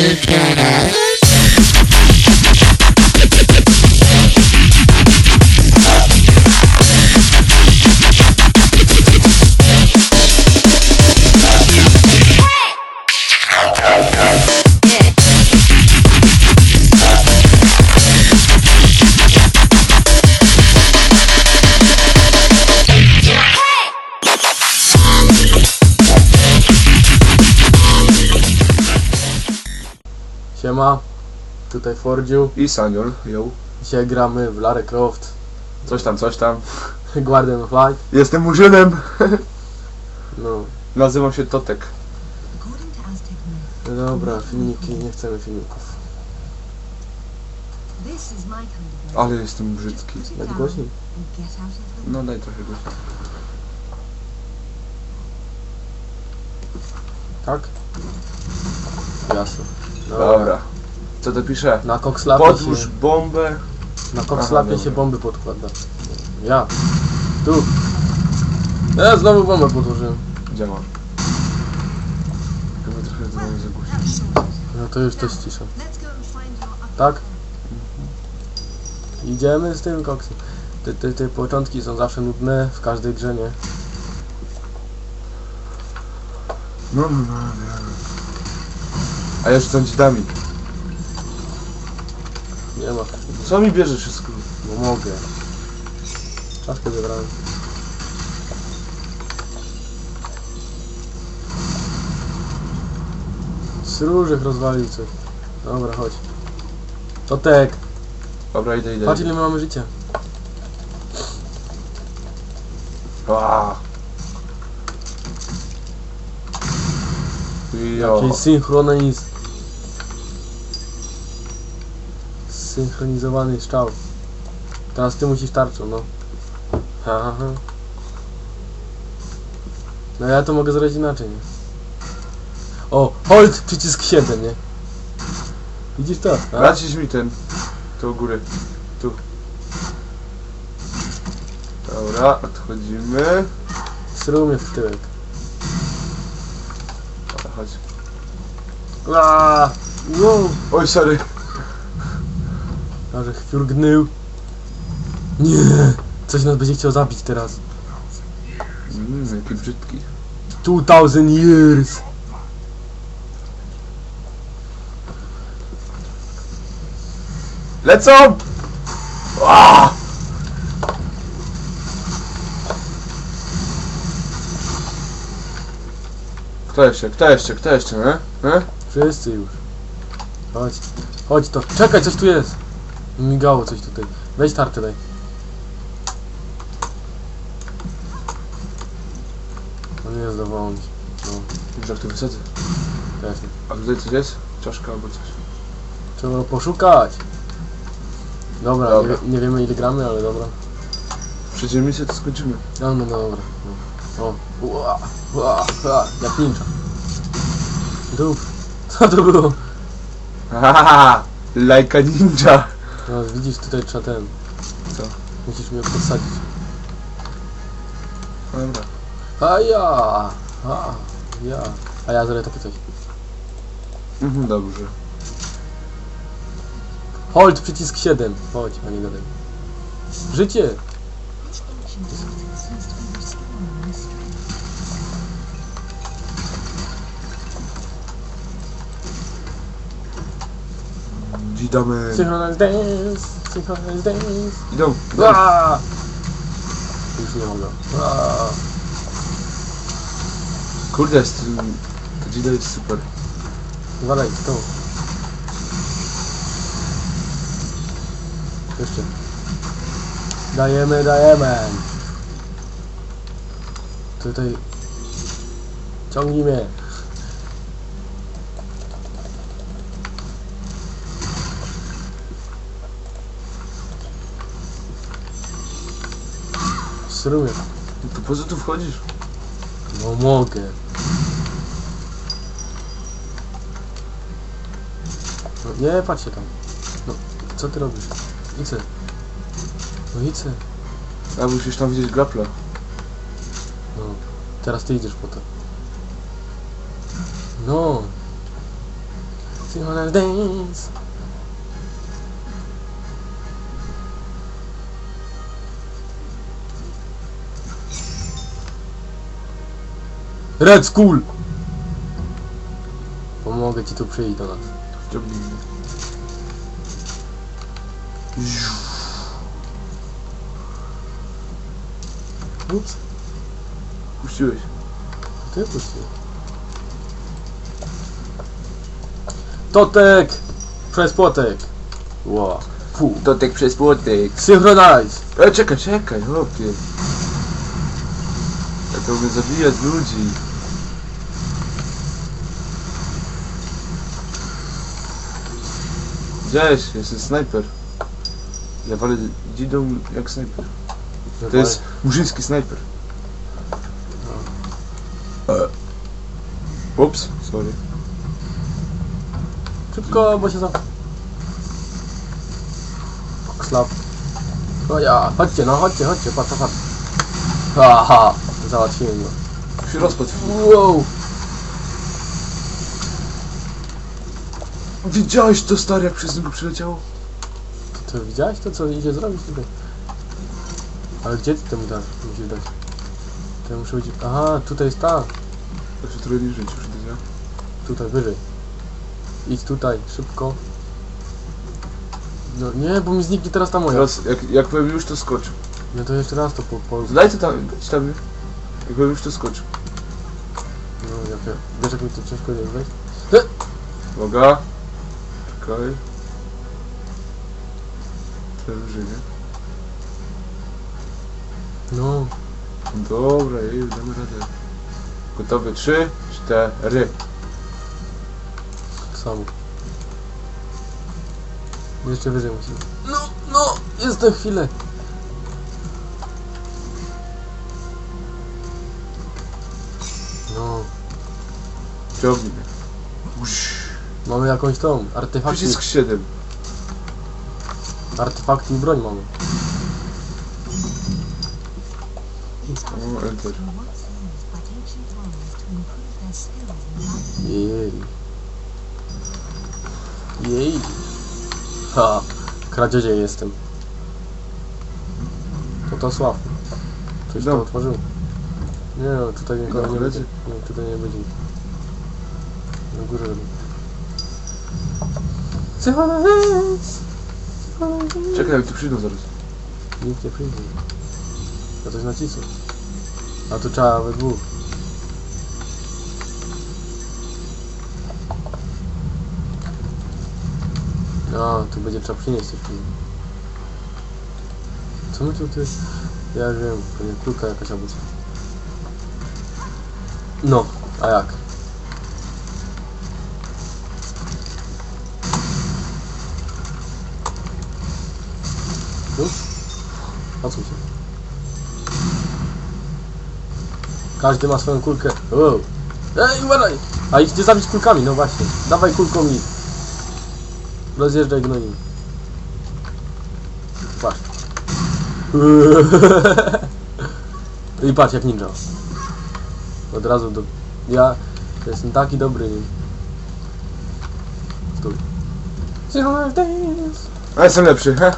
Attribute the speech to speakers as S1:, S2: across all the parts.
S1: internet. Siema, tutaj Fordziu.
S2: I Saniol, ją.
S1: Dzisiaj gramy w Lara Croft
S2: Coś tam, coś tam.
S1: Guardian of Light.
S2: Jestem murzynem.
S1: No,
S2: Nazywam się Totek.
S3: According to Aztec myth,
S1: no dobra, filmiki, nie chcemy filmików.
S3: this is my kind of
S2: Ale jestem brzydki.
S3: Put it
S1: Dać
S3: down
S1: głośniej.
S3: and get out of the
S2: No daj trochę go.
S1: Tak? Jasne.
S2: Dobra. Co to pisze?
S1: Na kokslapie
S2: Podłóż
S1: się,
S2: bombę.
S1: na kokslapie
S2: dobra.
S1: się bomby podkłada. Ja. Tu. Ja znowu bombę podłożyłem.
S2: Działa. Chyba trochę dzwonię za głośno.
S3: That's sorted.
S1: No to już to jest cisza.
S3: Let's go and find your upper
S1: Tak? Idziemy z tym koksem. Te, te, te początki są zawsze nudne w każdej grze, nie?
S2: No, no, no, wiem. A ja rzucam dzidami.
S1: Nie ma.
S2: Co mi bierze wszystko?
S1: Bo mogę. Czaszkę zebrałem. Sróżek rozwalił coś. Dobra, chodź. Totek,
S2: Dobra, idę, idę.
S1: patrz ile my mamy życia.
S2: A. Jo.
S1: Jakiś synchroniz... Synchronizowany strzał. Teraz ty musisz tarczą, no. Ha, ha, ha. No ja to mogę zrobić inaczej, nie? O, hold przycisk 7, nie? Widzisz to? A?
S2: Naciś mi ten. Tu u góry. Tu. Dobra, odchodzimy.
S1: Sruł mnie w tyłek.
S2: Dobra, chodź.
S1: Aaaa! Wow!
S2: Oj, sorry.
S1: Ale chwiurgnył. Nie! Coś nas będzie chciał zabić teraz.
S2: Mmm, jaki brzydki.
S1: 2000 years!
S2: Lecą! A! Kto jeszcze? Kto jeszcze? Kto jeszcze, nie? nie?
S1: Wszyscy już. Chodź. Chodź to. Czekaj, coś tu jest. Migało coś tutaj. Weź tarczę daj. No nie zdawało mi się. No,
S2: Już jak to wysadzę.
S1: też nie.
S2: A tutaj coś jest? Czaszka albo coś.
S1: Trzeba poszukać. Dobra,
S2: Dobra.
S1: Nie, nie wiemy ile gramy, ale dobra.
S2: Przecież misję to skończymy.
S1: No, no dobra. No. O. Ua, ua, ua. Jak ninja. Dup. Co to było?
S2: Hahaha! Lajka ninja!
S1: No widzisz, tutaj trzeba ten.
S2: Co?
S1: Musisz mnie podsadzić.
S2: Dobra.
S1: A ja! A ja. A ja zrobię takie coś.
S2: Mhm, dobrze.
S1: Hold, przycisk 7. Chodź, a nie gadaj. Życie!
S2: Widamy.
S1: Synchronize dance! Synchronize dance!
S2: Idą.
S1: Aaaa! Już nie mogę. Aaaa!
S2: Kurde, jest, to dzida jest super.
S1: Walej, to. Jeszcze. Dajemy, dajemy! Tutaj... Ciągnij mnie! Sruję.
S2: No to po co tu wchodzisz?
S1: No mogę. No, nie patrz się tam. No, co ty robisz? Ice. No ice.
S2: A musisz tam widzieć grapla.
S1: No, teraz ty idziesz po to. No. Synchronized dance. Red Skull! Pomogę ci tu przyjść do nas.
S2: Mnie.
S1: Ups,
S2: Puściłeś.
S1: ty puścił. Totek! Przez płotek! Ła. Fu.
S2: Dotek przez płotek.
S1: Synchronize!
S2: E, czekaj, czekaj, chłopie. Ja to umiem zabijać ludzi. Gdzieś, jest snajper. Ja walę dzidą jak snajper. To jest murzyński snajper. E. Ups, sorry.
S1: Szybko, bo się za... Slap. O ja, chodźcie, no chodźcie, chodźcie, patrz, patrz. Aha, załatwiłem go.
S2: Się rozpadł.
S1: Wow!
S2: Widziałeś to stary jak przez niego przyleciało?
S1: To widziałeś to, co idzie zrobić tutaj? Ale gdzie ty temu dasz? Musisz dać. To ja muszę być... Aha, tutaj jest ta.
S2: To się trochę niżej już widzę.
S1: Tutaj, wyżej. Idź tutaj, szybko. No nie, bo mi zniknie teraz ta moja.
S2: Teraz jak, jak powiem już to skocz.
S1: No to jeszcze raz to po polsku.
S2: Daj to tam, daj tam. Jak powiem już to skocz.
S1: No jak ja... Wiesz jak mi to ciężko jest wejść?
S2: Uwaga. Czekaj. Żyje.
S1: No.
S2: Dobra, jej, damy radę. Gotowy, trzy, cztery.
S1: Samo. Jeszcze wyżej musimy. No, no! Jest na chwilę. No.
S2: Ciągnij.
S1: Mamy jakąś tą. Artefakty.
S2: Przycisk 7.
S1: Artefakty i broń mamy.
S2: O, enter.
S1: Jej. Jej. Ha. Kradziedzie jestem. To to sław. Coś to
S2: Dobra.
S1: otworzył. Nie no, tutaj nikogo
S2: Dobra,
S1: nie będzie. Nie, tutaj nie będzie. Na górze robię. Synchronize!
S2: Czekaj, tu przyjdą zaraz.
S1: Nikt nie przyjdzie. Ja coś nacisnę. A tu trzeba we dwóch. No, tu będzie trzeba przynieść coś. Co my tu ty... Ja wiem, pewnie kulka jakaś albo. No, a jak? Się. Każdy ma swoją kulkę. Wow. Ej, uważaj! A ich nie zabić kulkami, no właśnie. Dawaj kulką i... Rozjeżdżaj gnojem. Patrz. I patrz jak ninja. Od razu do... Ja jestem taki dobry. Stój.
S2: A jestem lepszy, he?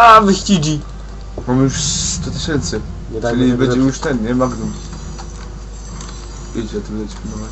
S1: A, wyścigi!
S2: Mam już 100 tysięcy.
S1: Nie daj
S2: Czyli
S1: mi
S2: będzie już ten, nie? Magnum. Idź, ja tu będę ci pilnować.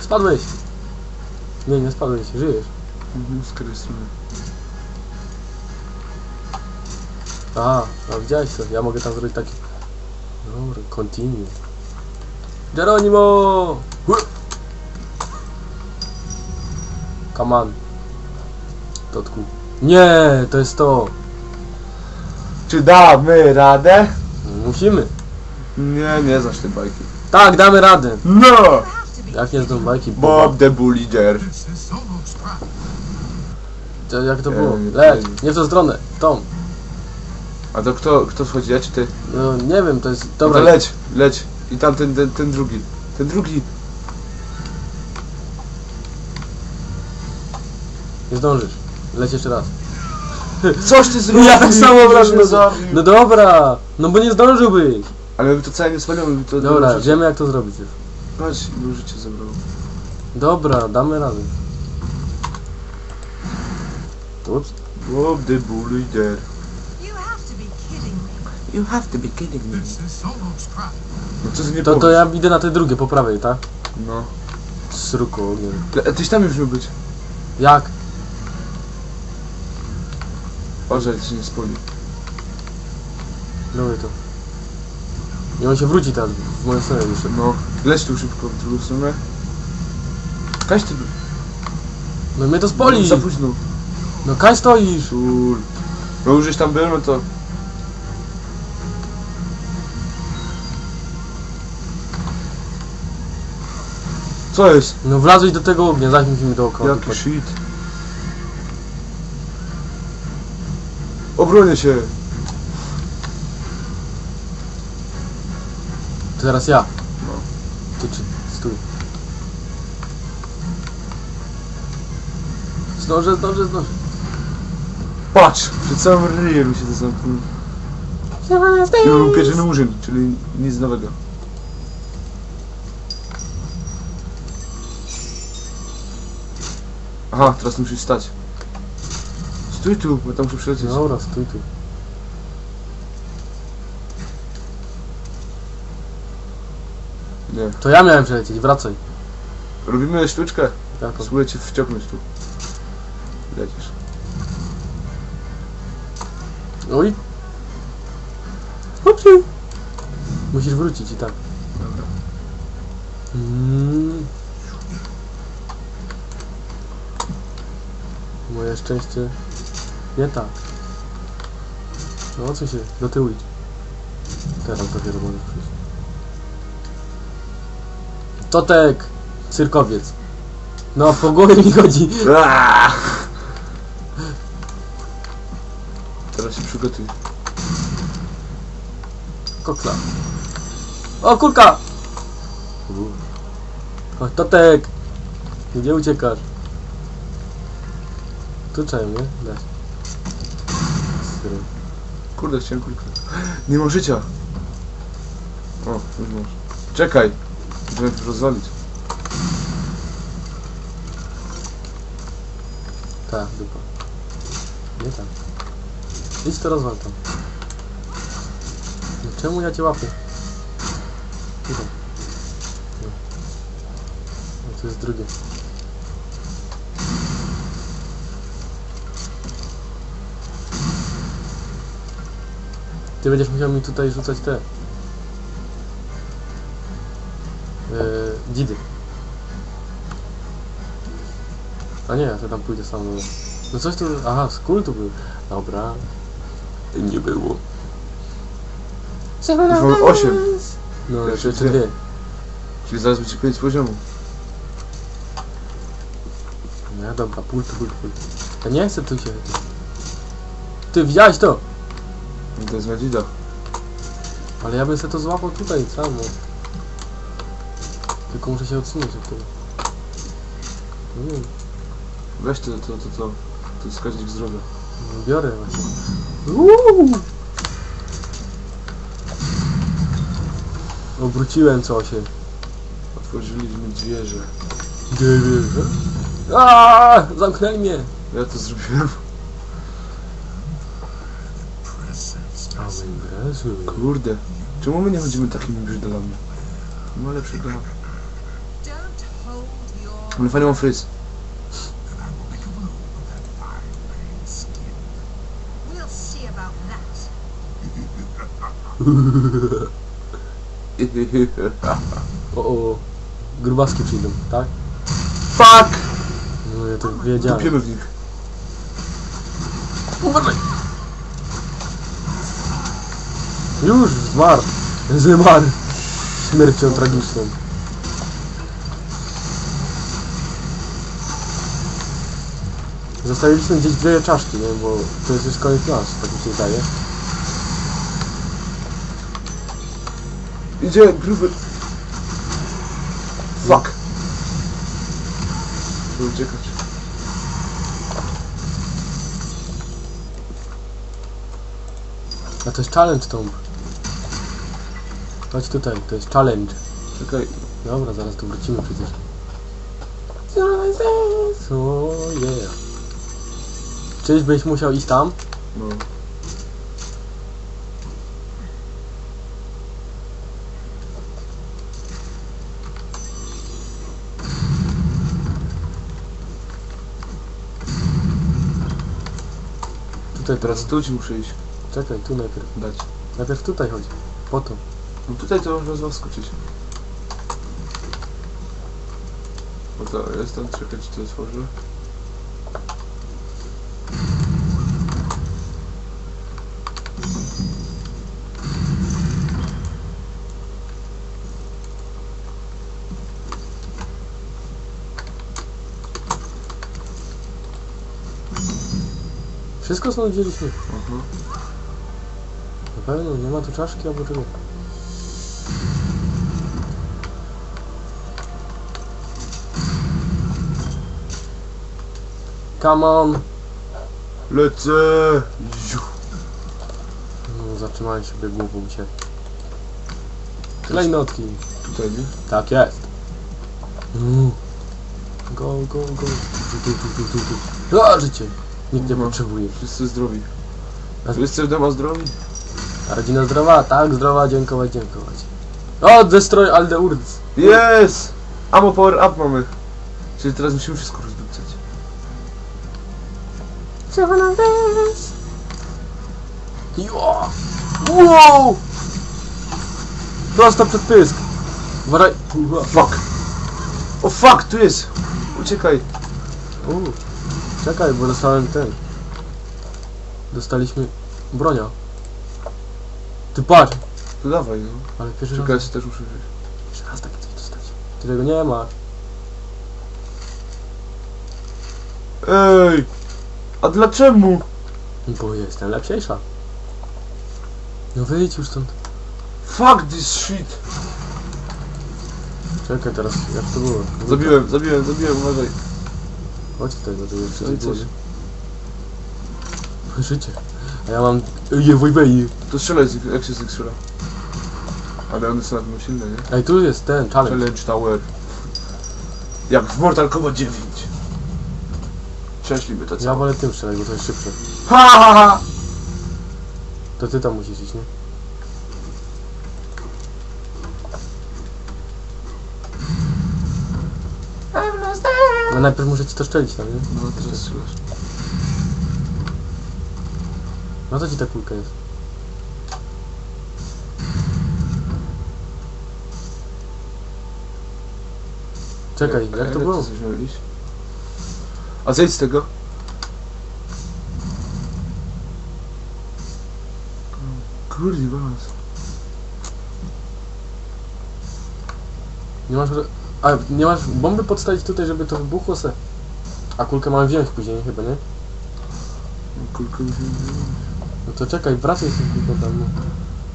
S1: Spadłeś! Nie, nie spadłeś, żyjesz.
S2: Mhm, z której strony?
S1: Aha, a widziałeś to? Ja mogę tam zrobić taki... Dobra, continue. Geronimo! Hu! Come on. Totku. Nie, to jest to.
S2: Czy damy radę?
S1: Musimy.
S2: Nie, nie znasz tej bajki.
S1: Tak, damy radę.
S2: No!
S3: To
S1: Jak nie znam bajki,
S2: Bob the Bulliger.
S1: To, jak to było?
S2: nie,
S1: Leć,
S2: nie.
S1: w tą stronę. Tą.
S2: A to kto, kto wchodzi, ja czy ty?
S1: No, nie wiem, to jest...
S2: Dobra,
S1: Dobra,
S2: leć, leć. I tam ten, ten, ten drugi. Ten drugi.
S1: Nie zdążysz. Leć jeszcze raz.
S2: Coś ty zrobił.
S1: Ja tak samo wrażę. No dobra, no bo nie zdążyłbyś.
S2: Ale my to całe nie spalimy, my to...
S1: Dobra,
S2: życie-
S1: wiemy jak to zrobić już.
S2: Patrz, ile życie zabrało.
S1: Dobra, damy radę. Ups.
S2: Bob the bully there.
S3: You have to be kidding me.
S2: You have to be kidding me.
S4: This is.
S2: No co nie
S1: To, to ja idę na te drugie, po prawej, tak?
S2: No.
S1: Sruku ogień.
S2: Ty- Tyś tam już miał być.
S1: Jak?
S2: Uważaj, się nie spoli.
S1: Lubię to. I on się wróci teraz w moją stronę już.
S2: No. Leć tu szybko w drugą stronę. Kaś ty...
S1: No mnie to spoli!
S2: Za późno.
S1: No Kaj stoisz!
S2: Szul. No już żeś tam był, no to... Co jest?
S1: No wlazłeś do tego ognia, zaś musimy dookoła.
S2: Jaki shit. Obronię się.
S1: To teraz ja.
S2: No.
S1: Ty czy... Stój. Zdążę, zdążę, zdążę.
S2: Patrz! Przed całym ryjem mi się to zamknął. I był pieczony murzyn, czyli nic nowego. Aha, teraz musisz stać. Stój tu, bo tam muszę przylecieć.
S1: Dobra, stój tu.
S2: Nie.
S1: To ja miałem przelecieć, wracaj.
S2: Robimy sztuczkę.
S1: Jako.
S2: Spróbuję cię wciągnąć tu. Lecisz.
S1: Oj. Upsi. Musisz wrócić i tak.
S2: Dobra.
S1: Mm. Moje szczęście. Nie tak. No co się, do tyłu idź. Teraz dopiero możesz przyjść. Totek! Cyrkowiec. No, po głowie mi chodzi.
S2: Teraz się przygotuj.
S1: Kokla. O, kulka! Chodź, Totek! Gdzie uciekasz? Tu czemu, nie? Syry.
S2: Kurde, chciałem kulkę. Nie mam życia. O, już masz. Czekaj. Muszę to rozwalić.
S1: Tak, dupa. Nie tak. Idź to rozwal tam. No czemu ja cię łapię? Tutaj. No. No to jest drugie. Ty będziesz musiał mi tutaj rzucać te... Yy, dzidy. A nie, ja to tam pójdę sam. No, coś tu... Aha, skór tu był. Dobra. Nie było.
S2: Już mamy 8.
S1: No, jeszcze jeszcze dwie.
S2: Czyli zaraz będzie koniec poziomu.
S1: No dobra, pult, pult, pult. Ja nie chcę tu się... Ty, widziałeś to?
S2: No To jest Madzida.
S1: Ale ja bym sobie to złapał tutaj, samo. Tylko muszę się odsunąć od tego. Nie wiem,
S2: Weź to, to, to, to. To wskaźnik zdrowia.
S1: no biorę właśnie. Uuu! Obróciłem co się.
S2: Otworzyliśmy zwierzę.
S1: Wiesz? Aaaa! Zamknęli mnie!
S2: Ja to zrobiłem. Kurde. Czemu my nie chodzimy takimi brzydolami? No
S3: hold your.
S2: Ale fajny mam fryz.
S1: O, o. Grubaski przyjdą, tak?
S2: Fuck!
S1: No ja to wiedziałem.
S2: Dupiemy w nich.
S1: Uważaj! Już zmarł! Zmarł! Śmiercią tragiczną. Zostawiliśmy gdzieś dwie czaszki, nie? Bo to jest już koniec nas, tak mi się wydaje.
S2: Idzie, gruby. Fuck. Muszę uciekać.
S1: A to jest challenge tomb. Chodź tutaj, to jest challenge.
S2: Czekaj.
S1: Dobra, zaraz tu wrócimy przecież. So yeah. Czyżbyś musiał iść tam?
S2: No.
S1: Tutaj
S2: Teraz
S1: teraz.
S2: tu ci muszę iść.
S1: Czekaj, tu najpierw.
S2: Dać.
S1: Najpierw tutaj chodź. Po to.
S2: No tutaj to można z was skoczyć. No to jestem, czekaj czy to otworzę.
S1: Wszystko stąd wzięliśmy.
S2: Aha.
S1: Na pewno, nie ma tu czaszki albo czego. Come on!
S2: Lecę! Ziu.
S1: No, zatrzymałem się biegło cię. Klejnotki.
S2: Tutaj, nie?
S1: Tak jest. Mm. Go, go, go. Tu, tu, tu, tu, tu, tu. A, życie. Nikt nie
S2: Mhm.
S1: potrzebuje.
S2: Wszyscy zdrowi.
S1: A-
S2: Wszyscy w domu zdrowi?
S1: A rodzina zdrowa? Tak, zdrowa, dziękować, dziękować. O, destroy all the urns.
S2: Jest! Amo power up mamy. Czyli teraz musimy wszystko rozdupcać.
S1: Nam wejść. Jo! Wow! Prosto przed pysk. Uważaj.
S2: Fuck! O fuck, tu jest! Uciekaj!
S1: U, czekaj, bo dostałem ten. Dostaliśmy bronia. Ty patrz!
S2: To dawaj, no.
S1: Ale pierwszy
S2: Czekaj,
S1: raz,
S2: też muszę wziąć.
S1: pierwszy raz takie coś dostać. Ty tego nie ma.
S2: Ej! A dlaczego?
S1: Bo jestem lepsiejsza. No wyjdź już stąd.
S2: Fuck this shit!
S1: Czekaj teraz, jak to było?
S2: Zabiłem, zabiłem, zabiłem, uważaj.
S1: Chodź tutaj, bo to jest
S2: No i coś.
S1: Życie. A ja mam... Je, wojbeji.
S2: To strzelaj, z jak się z nich strzela. Ale one są na pewno silne, nie?
S1: Ej, tu jest ten challenge.
S2: Challenge Tower. Jak w Mortal Kombat 9. Szczęśliwy to
S1: Ja wolę tym strzelać, bo to jest szybsze.
S2: Ha ha ha!
S1: To ty tam musisz iść, nie? No najpierw muszę ci to szczelić tam, nie?
S2: No teraz strzelasz.
S1: No co ci ta kulka jest? Czekaj, jak to było?
S2: Coś? A zejdź z tego. Kurde, was.
S1: Nie masz... A, nie masz bomby podstawić tutaj, żeby to wybuchło se? A kulkę mamy wziąć później chyba, nie?
S2: Kulkę.
S1: No to czekaj, wracaj z tym kulką tam, no.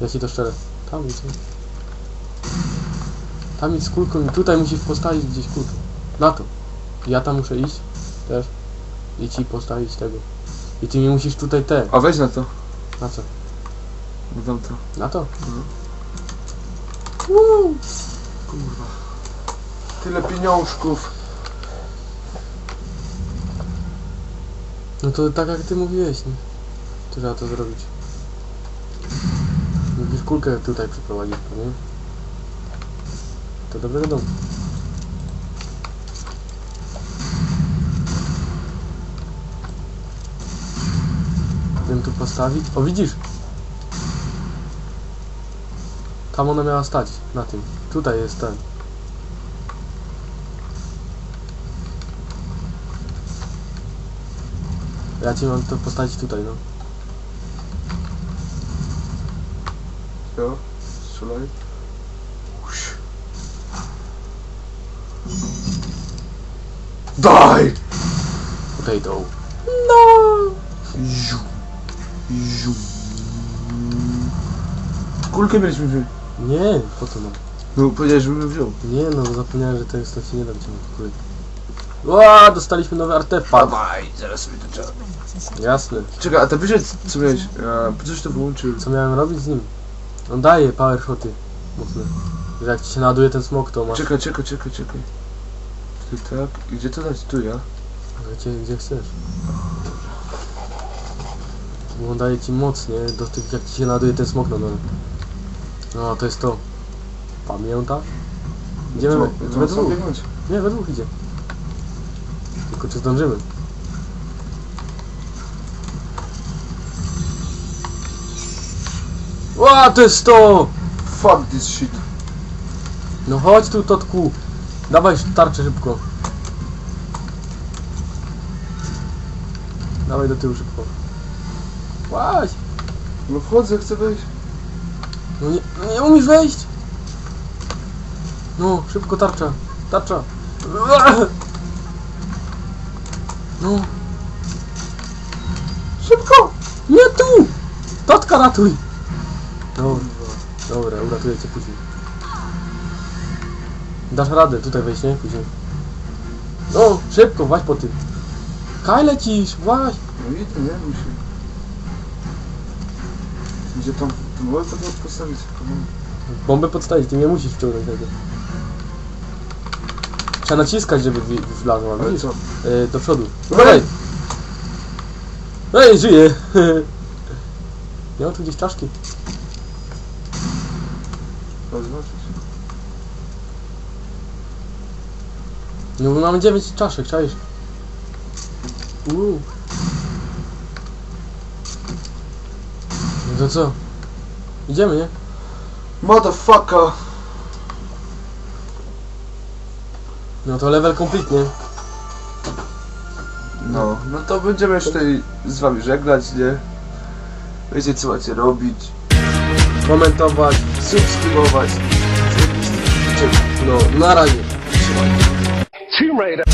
S1: Ja ci to szczerę. Tam nie? Tam idź z kulką i tutaj musisz postawić gdzieś kulkę. Na to. Ja tam muszę iść też. I ci postawić tego. I ty mi musisz tutaj te.
S2: A weź na to.
S1: Na co?
S2: No dam to.
S1: Na to?
S2: Kurwa. Tyle pieniążków.
S1: No to tak jak ty mówiłeś, nie? To trzeba to zrobić. Musisz kulkę tutaj przeprowadzić, nie? To dobrego domu. Wiem tu postawić. O widzisz? Tam ona miała stać, na tym. Tutaj jest ten. Ja ci mam to postawić tutaj, no.
S2: Jo, strzelaj. Daj!
S1: Potato.
S2: Ziu. Ziu. Kulkę mieliśmy wziąć.
S1: Nie, po co nam?
S2: No powiedziałeś, żebym wziął.
S1: Nie no, zapomniałem, że to jest to się nie da wyciągnąć kulek. Ła, dostaliśmy nowy artefakt.
S2: Dawaj, zaraz sobie to trzeba.
S1: Jasne.
S2: Czekaj, a ty wyszedł, co miałeś? A, po coś to wyłączył?
S1: Co miałem robić z nim? On daje power shoty. mocne. Że jak ci się naduje ten smok, to masz...
S2: Czekaj, czekaj, czekaj, czekaj. Tu tak. I gdzie to dać? Tu ja?
S1: Gdzie, gdzie chcesz. Bo on daje ci moc, nie? Do tych, jak ci się naduje ten smok na dole. No, to jest to. Pamiętasz? Idziemy
S2: Co?
S1: we, we dwóch.
S2: biegnąć.
S1: Nie, we dwóch idzie. Tylko czy zdążymy? Ła, to jest to!
S2: Fuck this shit.
S1: No chodź tu, Totku. Dawaj tarczę szybko. Dawaj do tyłu szybko. Łaź!
S2: No wchodzę, chcę wejść.
S1: No nie, no nie umiesz wejść! No, szybko tarcza. Tarcza. No. Szybko! Nie tu! Totka ratuj! Dobra, dobra, uratuję cię później. Dasz radę tutaj wejść, nie? Później. No, szybko, właź po tym. Kaj lecisz, właź!
S2: No idę, nie? Musi. Gdzie tam... Tu mogę to postawić?
S1: Bombę podstawić, ty nie musisz wciągnąć tego. Trzeba naciskać, żeby wi- wlazła,
S2: Ale
S1: widzisz?
S2: co?
S1: E, do przodu. Dawaj! Ej, żyje! Nie mam tu gdzieś czaszki.
S2: Trzeba zobaczyć.
S1: No bo mamy 9 czaszek, czaisz? Uuu. No to co? Idziemy, nie?
S2: Motherfucker!
S1: No to level complete, nie?
S2: No, no to będziemy tutaj z wami żegnać, nie? Wiecie co macie robić.
S1: Komentować.
S2: Subskrybować.
S1: No, na razie.
S2: Trzymajcie.
S5: Tomb Raider.